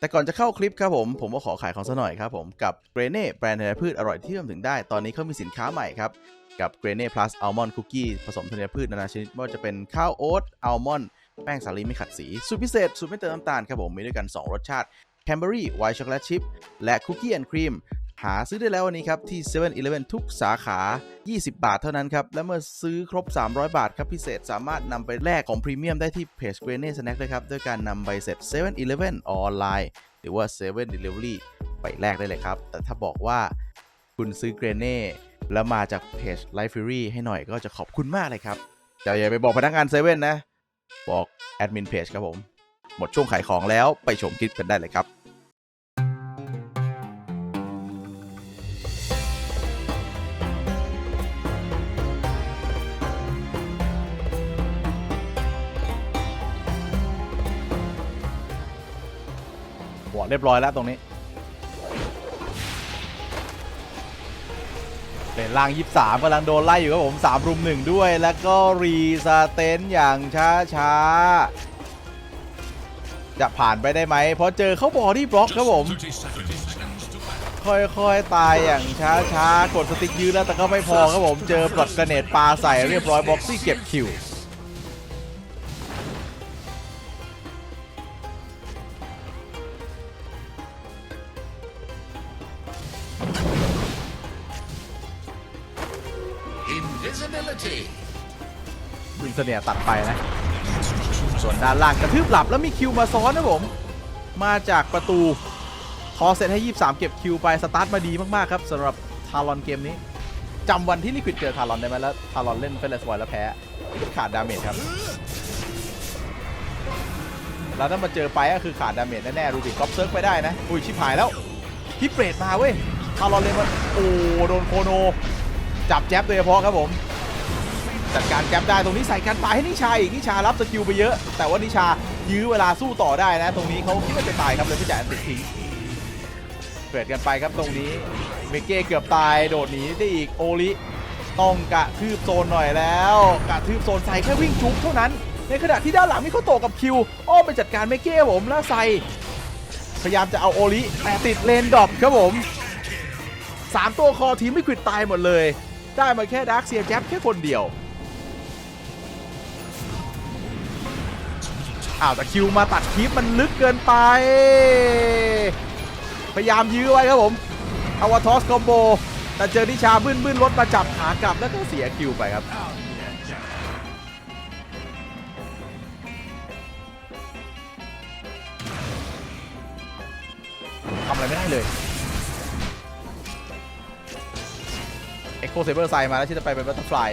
แต่ก่อนจะเข้าคลิปครับผม ผมก็ขอขายของซะหน่อยครับผมกับเกรเน่แบรนด์ธัญพืชอร่อยที่เริ่มถึงได้ ตอนนี้เขามีสินค้าใหม่ครับ กับเกรเน่ plus almond cookie ผสมธัญพืชนานาชนิดไม่ว่าจะเป็นข้าวโอ๊ตอัลมอนด์แป้งสาลีไม่ขัดสี สูตรพิเศษ สูตรไม่เติมน้ำตาลครับผมมีด้วยกัน 2 รสชาติแคนเบอรี่ไวท์ช็อกโกแลตชิพและคุกกี้แอนด์ครีม หาซื้อได้แล้ววันนี้ครับที่7 e เ e ่ e อทุกสาขา 20 บาทเท่านั้นครับ และเมื่อซื้อครบ 300 บาทครับพิเศษสามารถนำไปแลกของพรีเมียมได้ที่เพจ g r e n e Snack ด้วยครับ ด้วยการนำใบเสร็จ7 e เ e ่ e ออนไลน์ หรือว่า7 Delivery ไปแลกได้เลยครับ แต่ถ้าบอกว่าคุณซื้อเกรเน่แล้วมาจากเพจ Life Fury ให้หน่อยก็จะขอบคุณมากเลยครับแต่อย่าไปบอกพนักงานเซเว่นนะ บอกแอดมินเพจครับผม หมดช่วงขายของแล้วไปชมคลิปกันได้เลยครับ เรียบร้อยแล้วตรงนี้เป็นล่าง 23กำลังโดนไล่อยู่ครับผม3รุม1ด้วย แล้วก็รีสเตนอย่างช้าช้าๆ จะผ่านไปได้ไหมเพราะเจอเขาบอดี้บล็อกครับผม ค่อยๆ ตายอย่างช้าๆ กดสติ๊กยืนแล้วแต่ก็ไม่พอครับผม เจอปลดกระเนตปลาใส่เรียบร้อยบ็อกซี่เก็บคิว วินเสเนียตัดไปนะ ส่วนด้านล่างกระทืบหลับแล้วมีคิวมาซ้อนนะผม มาจากประตูทอเสร็จให้ 23 เก็บคิวไป สตาร์ทมาดีมาก ๆ ครับสำหรับทารอนเกมนี้จำวันที่ลิควิดเจอทารอนได้ไหมแล้วทารอนเล่นเฟลสวอยแล้วแพ้ ขาดดาเมจครับ แล้วถ้ามาเจอไปก็คือขาดดาเมจแน่ ๆ รูบิกก๊อปเซิร์ฟไปได้นะ อุ้ย ชิบหายแล้วทิปเปรตมาเว้ยทารอนเลยมันโอ้โดนโคโน จับแจ๊บโดยเฉพาะครับผม จัดการแกมได้ตรงนี้ใส่กันตายให้นิชาอีกนิชารับสกิลไปเยอะ แต่ว่านิชายื้อเวลาสู้ต่อได้นะ ตรงนี้เขาคิดว่าจะตายครับเลยไม่จ่ายอันติดทิ้งเกิดกันไปครับตรงนี้เมเก้เกือบตายโดดหนีได้อีกโอลิต้องกะทืบโซนหน่อยแล้วกะทืบโซนใส่แค่วิ่งจุกเท่านั้น ในขณะที่ด้านหลังมีเขาโตกับคิวอ้อมไปจัดการเมเก้ผมแล้วใส่พยายามจะเอาโอลิแต่ติดเลนดรอปครับผมสามตัวคอทีมไม่ควิดตายหมดเลย ได้มาแค่ดาร์คเซียแจ๊บแค่คนเดียว อ้าวแต่คิวมาตัดคลิปมันลึกเกินไป พยายามยื้อไว้ครับผมอวตอสคอมโบ แต่เจอนิชาบึ้นบึ้นรถมาจับขากลับแล้วก็เสียคิวไปครับทำอะไรไม่ได้เลยเอ็กโคเซเบอร์ไซมาแล้วที่จะไปเป็นบัตเตอร์ฟลาย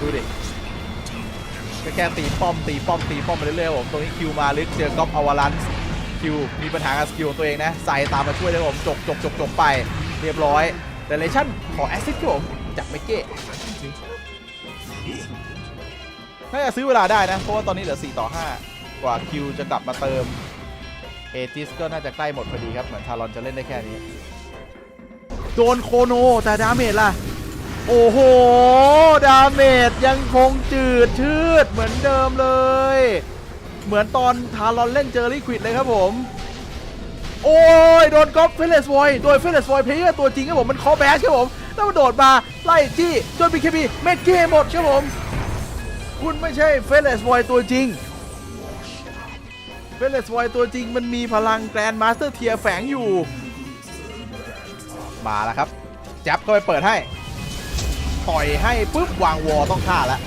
ดูดิก็แค่ตีป้อมตีป้อมตีป้อมไปเรื่อยๆผมตรงนี้คิวมาลึกเจอก๊อปอวาลันส์คิวมีปัญหากับสกิลของตัวเองนะใส่ตามมาช่วยเลยผมจกจกจกจกไปเรียบร้อยแต่เลชั่นขอแอสซิสต์ครับผมจากเมเก้น่าจะซื้อเวลาได้นะ เพราะว่าตอนนี้เหลือ 4 ต่อ 5 กว่าคิวจะกลับมาเติมเอจิสก็น่าจะใกล้หมดพอดีครับ เหมือนทารอนจะเล่นได้แค่นี้ โดนโคโนแต่ดาเมจล่ะ โอ้โห ดาเมจยังคงจืดชืดเหมือนเดิมเลย เหมือนตอนทารอนเล่นเจอลิควิดเลยครับผม โอ้ย โดนก๊อปเฟลสวอยโดยเฟลสวอยเพลเยอร์ตัวจริงครับผม มันคอแบชครับผม แล้วมันโดดมาไล่จี้จนบีเคบีเมดเกมหมดครับผม คุณไม่ใช่เฟลสวอยตัวจริงเฟลสวอยตัวจริงมันมีพลังแกรนด์มาสเตอร์เทียแฝงอยู่ มาแล้วครับจับเข้าไปเปิดให้ ต่อยให้ปุ๊บวางวอลต้องฆ่าแล้ว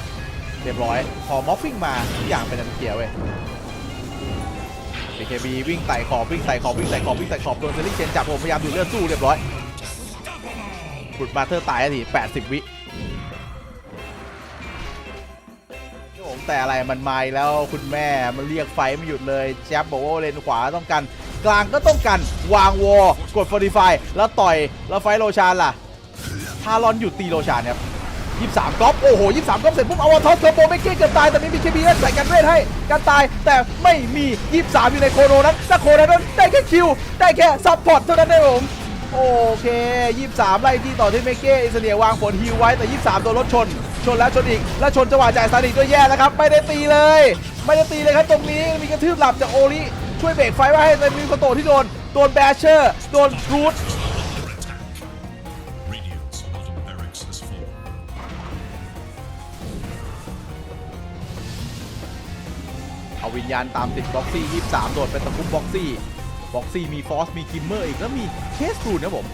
เรียบร้อย พอมอฟฟิ้งมาทุกอย่างเป็นอันเคลียร์เว้ย BKB วิ่งไต่ขอบวิ่งไต่ขอบวิ่งไต่ขอบวิ่งไต่ขอบโดนเซริเชนจับผมพยายามดูดเลือดสู้เรียบร้อยบุดมาเธอตายที80 วิผมแต่อะไรมันไมาอีกแล้วคุณแม่มันเรียกไฟไม่หยุดเลยแจ๊บบอกว่าเลนขวาต้องกัน กลางก็ต้องกันวางวอลกดฟอร์ดิฟายแล้วต่อยแล้วไฟโลชานล่ะทารอนหยุดตีโลชานครับ 23ก๊อปโอ้โห 23ก๊อปเสร็จปุ๊บเอาวอทอสเทอร์โบไม่เก้เกือบตายแต่นี้มีเคบีใส่กันเวทให้กันตายแต่ไม่มี 23 อยู่ในโคโนนั้นถ้าโคโนนั้นได้แค่คิว ได้แค่ซัพพอร์ตเท่านั้นเองผมโอเค 23 ไล่ที่ต่อที่เมเก้อิสเนียวางผลฮิวไว้แต่ 23 โดนรถชน ชนแล้วชนอีก แล้วชนจังหวะจ่ายซาดิด้วยแย่แล้วครับ ไม่ได้ตีเลย ไม่ได้ตีเลยครับตรงนี้มีกระทืบหลับจากโอริช่วยเบรกไฟไว้ให้แต่มีคนโตที่โดน โดนแบชเชอร์ โดนรูท วิญญาณตามติดบ็อกซี่23โดดเป็นตะคุบบ็อกซี่บ็อกซี่มีฟอสมีกิมเมอร์อีกแล้วมีเคสรูนนะผม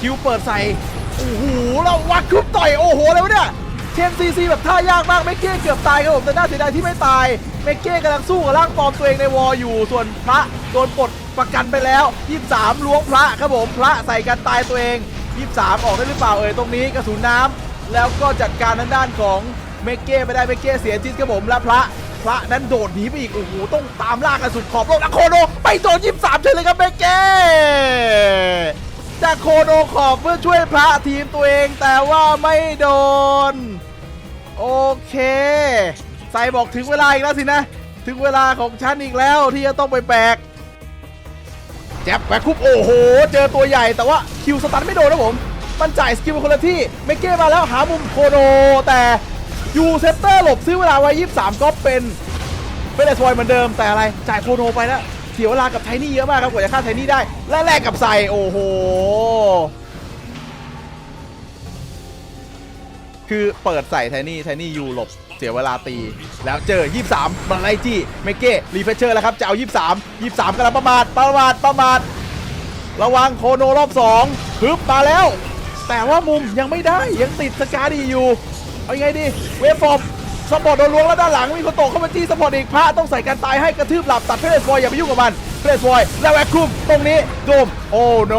คิวเปิดใส่โอ้โหเราวัดคุบต่อยโอ้โหอะไรวะเนี่ยเชนซีซีแบบท่ายากมากเมกเก้เกือบตายครับผมแต่น่าเสียดายที่ไม่ตายเมกเก้กำลังสู้กับร่างปลอมตัวเองในวอลอยู่ ส่วนพระโดนปลดประกันไปแล้ว 23 ล้วงพระครับผมพระใส่กันตายตัวเอง 23 ออกได้หรือเปล่าเอ่ยตรงนี้กระสุนน้ำแล้วก็จัดการทางด้านของเมเก้ไม่ได้เมเก้เสียจิตครับผมและพระพระนั้นโดดหนีไปอีกโอ้โหต้องตามล่ากันสุดขอบโลกแล้วโคโนไปโดน23เฉยเลยครับเมเก้จากโคโนขอบเพื่อช่วยพระทีมตัวเองแต่ว่าไม่โดน โอเค ใส่บอกถึงเวลาอีกแล้วสินะ ถึงเวลาของฉันอีกแล้วที่จะต้องไปแบก แจ็บแบกคุบโอ้โห เจอตัวใหญ่แต่ว่าคิวสตันไม่โดนนะผมมันจ่ายสกิลเป็นคนละที่เมเก้มาแล้วหามุมโคโนแต่ยูเซตเตอร์หลบซื้อเวลาไว้23 ก็เป็นเป็นไอซอยเหมือนเดิมแต่อะไรจ่ายโคโนไปแล้วเสียเวลากับไทนี่เยอะมากครับกว่าจะฆ่าไทนี่ได้ และแลกกับใส่โอ้โห คือเปิดใส่ไทนี่ไทนี่ยูหลบ เสียเวลาตี แล้วเจอ 23มาไล่จี้เมเก้รีเฟชเชอร์แล้วครับจะเอา 23 23กำลังประมาทประมาทประมาทระวังโคโนรอบ2ฮึบมาแล้ว แต่ว่ามุมยังไม่ได้ยังติดสกาดีอยู่ เอาไงดี เวฟฟอร์มสปอร์ตโดนล้วงแล้วด้านหลังมีคนโตเข้ามาจี้สปอร์ตอีกพระต้องใส่กันตายให้กระทืบหลับตัดเพลสบอยอย่าไปยุ่งกับมันเพลสบอยแล้วแวคคุมตรงนี้โดมโอ้โน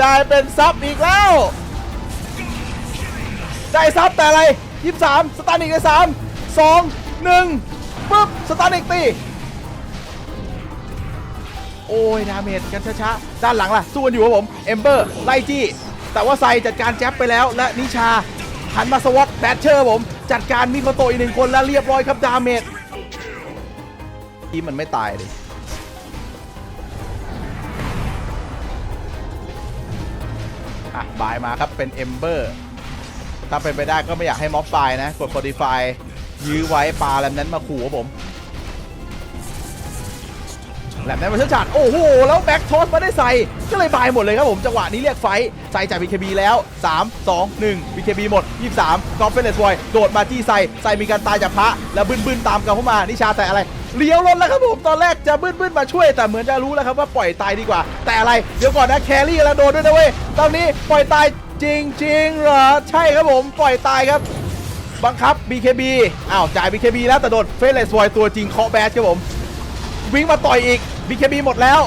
ได้เป็นซับอีกแล้ว ได้ซับแต่อะไร 23 สตาร์นิกได้3 2 1ปึ๊บสตาร์นิกตีโอ้ยดาเมจกันช้าๆด้านหลังล่ะสู้กันอยู่ครับผมเอมเบอร์ไล่จี้ แต่ว่าไซจัดการแจ๊บไปแล้วและนิชาหันมาสวอตแบทเชอร์ผม จัดการมิโคโตอีกหนึ่งคนแล้วเรียบร้อยครับดาเมจที่มันไม่ตายเลยอะบายมาครับเป็นเอมเบอร์ถ้าเป็นไปได้ก็ไม่อยากให้ม็อบไฟล์นะ กด Spotify ยื้อไว้ปลาแลมนั้นมาขู่ครับผมแลมนั้นมาเชื่อฉาดโอ้โห แล้วแบ็กทอสมาได้ใส่ก็เลยบายหมดเลยครับผม จังหวะนี้เรียกไฟใส่จาก BKB แล้ว 3 2 1 BKB หมด 23กอล์ฟเฟนเลสบอยโดดมาจี้ใส่ใส่มีการตายจากพระ แล้วบึ้นๆตามกันเข้ามานิชาแต่อะไรเลี้ยวรถแล้วครับผม ตอนแรกจะบึ้นๆมาช่วย แต่เหมือนจะรู้แล้วครับว่าปล่อยตายดีกว่า แต่อะไร เดี๋ยวก่อนนะแครี่แล้วโดนด้วยนะเว้ยตอนนี้ปล่อยตายจริงๆเหรอใช่ครับผมปล่อยตายครับ บังคับ BKB อ้าวจ่าย BKB แล้วแต่โดนเฟสเลสบอยตัวจริงเคาะแบดครับผม วิ่งมาต่อยอีก BKB หมดแล้ว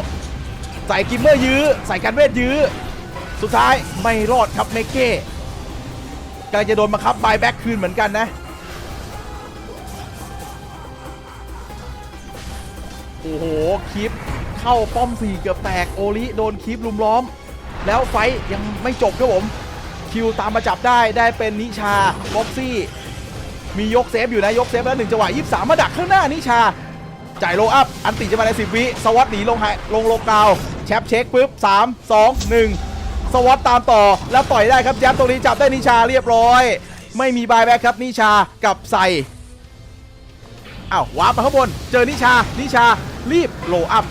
ใส่กิมเมอร์ยื้อ ใส่กันเวทยื้อ สุดท้ายไม่รอดครับเมเก้กำลังจะโดนบังคับบายแบ็กคืนเหมือนกันนะ โอ้โหคลิปเข้าป้อมสี่เกือบแตกโอลิโดนคลิปลุมล้อม แล้วไฟยังไม่จบครับผม คิวตามมาจับได้ได้เป็นนิชาบ็อกซี่ มียกเซฟอยู่นะยกเซฟแล้วหนึ่งจังหวะ23มาดักข้างหน้านิชา จ่ายโลอัพ อันติจะมาใน10วิ สวัสดีลงไฮลงโลกาวแชปเช็คปุ๊บ3 2 1สองหนึ่งสวัสดตามต่อแล้วต่อยได้ครับยับตรงนี้จับได้นิชาเรียบร้อย ไม่มีบายแบ็คครับนิชากับใส่อ้าววาร์ปมาข้างบน เจอนิชานิชารีบโลอัพ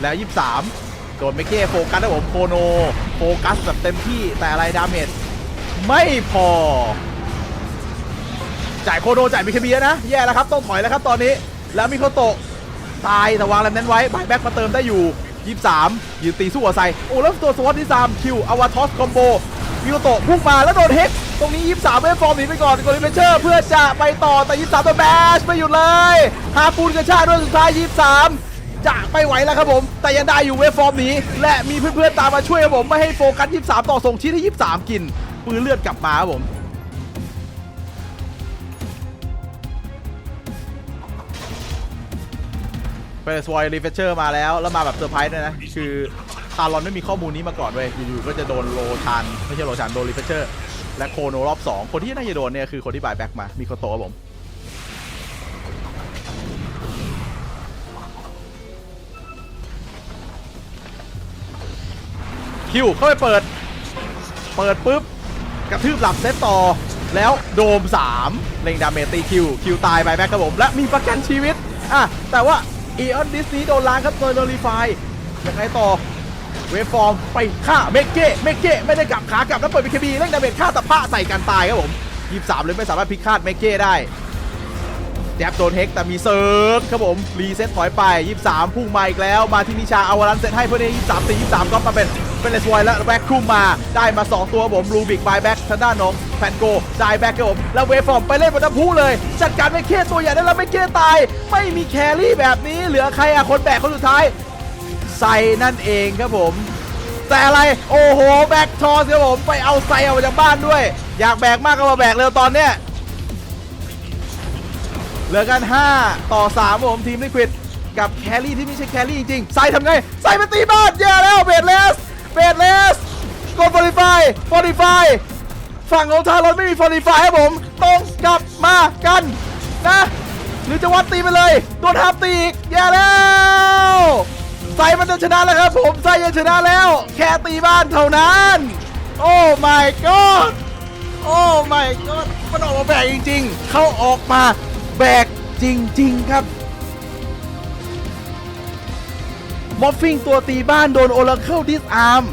แล้ว23 โดนเมเก้โฟกัสนะผมโคโนโฟกัสแบบเต็มที่แต่อะไรดาเมจไม่พอ จ่ายโคโนจ่ายมิเคบียนะ แย่แล้วครับ ต้องถอยแล้วครับตอนนี้ แล้วมิโคโตะตายแต่วางแลมนั้นไว้บายแบ็กมาเติมได้อยู่ 23 ยืนตีสู้กับไซโอ้แล้วตัวสวอตที่3คิวอวาทอสคอมโบมิโคโตะพุ่งมาแล้วโดนเฮกตรงนี้ 23 ไม่ฟอร์มหนีไปก่อนกดลิเฟเชอร์ เพื่อจะไปต่อแต่ 23โดนแบชไม่หยุดเลยฮาปูนกระชากด้วยสุดท้าย 23 จะไม่ไหวแล้วครับผม แต่ยังได้อยู่เวฟฟอร์มนี้ และมีเพื่อนๆตามมาช่วยครับผม ไม่ให้โฟกัส 23 ต่อส่งชี้ที่ 23 กิน ปืนเลือดกลับมาครับผมเฟสวอยรีเฟชเชอร์มาแล้ว แล้วมาแบบเซอร์ไพรส์ด้วยนะ คือตาลอนไม่มีข้อมูลนี้มาก่อนเว้ยอยู่ๆก็จะโดนโลชันไม่ใช่โลชันโดนรีเฟชเชอร์และโคโนรอบ 2 คนที่น่าจะโดนเนี่ยคือคนที่บายแบ็กมามีโคโตะครับผม คิวเข้าไปเปิด เปิดปุ๊บกระทืบหลับเซตต่อ แล้วโดม 3 เล็งดาเมจตีคิว คิวตายไปแบ็คครับผม และมีประกันชีวิต อะ แต่ว่าอีออนดิสนี้โดนล้างครับโดยโนรีไฟยังไงต่อ เวฟฟอร์มไปฆ่าเมเก้เมเก้ไม่ได้กลับขากลับแล้วเปิดบีเคบีเล่นดาเมจฆ่าตะพะใส่กันตายครับผม23เลยไม่สามารถพลิกคาดเมเก้ได้แจ็บโดนเฮกแต่มีเซิร์ฟครับผม รีเซ็ตถอยไป 23 พุ่งมาอีกแล้ว มาที่นิชาเอาวารันเซตให้เพื่อนเอง23ตี23ก็มาเป็น เป็นเลสไวแล้วแบ็คคุมมาได้มา 2 ตัวครับผมลูบิกบายแบ็คทางด้านน้องแฟนโกได้แบ็คครับผมแล้วเวฟฟอร์มไปเล่นบนน้ำพุเลย จัดการไม่เคตัวใหญ่ได้แล้วไม่เคตาย ไม่มีแครี่แบบนี้เหลือใครอะคนแบกคนสุดท้ายไซนั่นเองครับผม แต่อะไรโอ้โหแบ็กทอสครับผมไปเอาไซออกมาจากบ้านด้วย อยากแบกมากก็มาแบกเร็วตอนเนี้ยเหลือกัน 5 ต่อ3ผมทีมลิควิดกับแครี่ที่ไม่ใช่แครี่จริงๆไซทำไงไซไปตีบ้านแย่แล้วเบดเลสายฟอริฟายฝั่งของทารอนไม่มีฟอริฟายครับผมต้องกลับมากันนะหรือจะวัดตีไปเลยโดนทับตีอีกแย่แล้วไซมันจะชนะแล้วครับผมไซจะชนะแล้ว แค่ตีบ้านเท่านั้น โอ้ my god โอ้ my god มันออกมาแบกจริง ๆ เขาออกมาแบกจริง ๆ ครับมอฟฟิงตัวตีบ้านโดนโอ r ร c เคิลดิสอาร์ม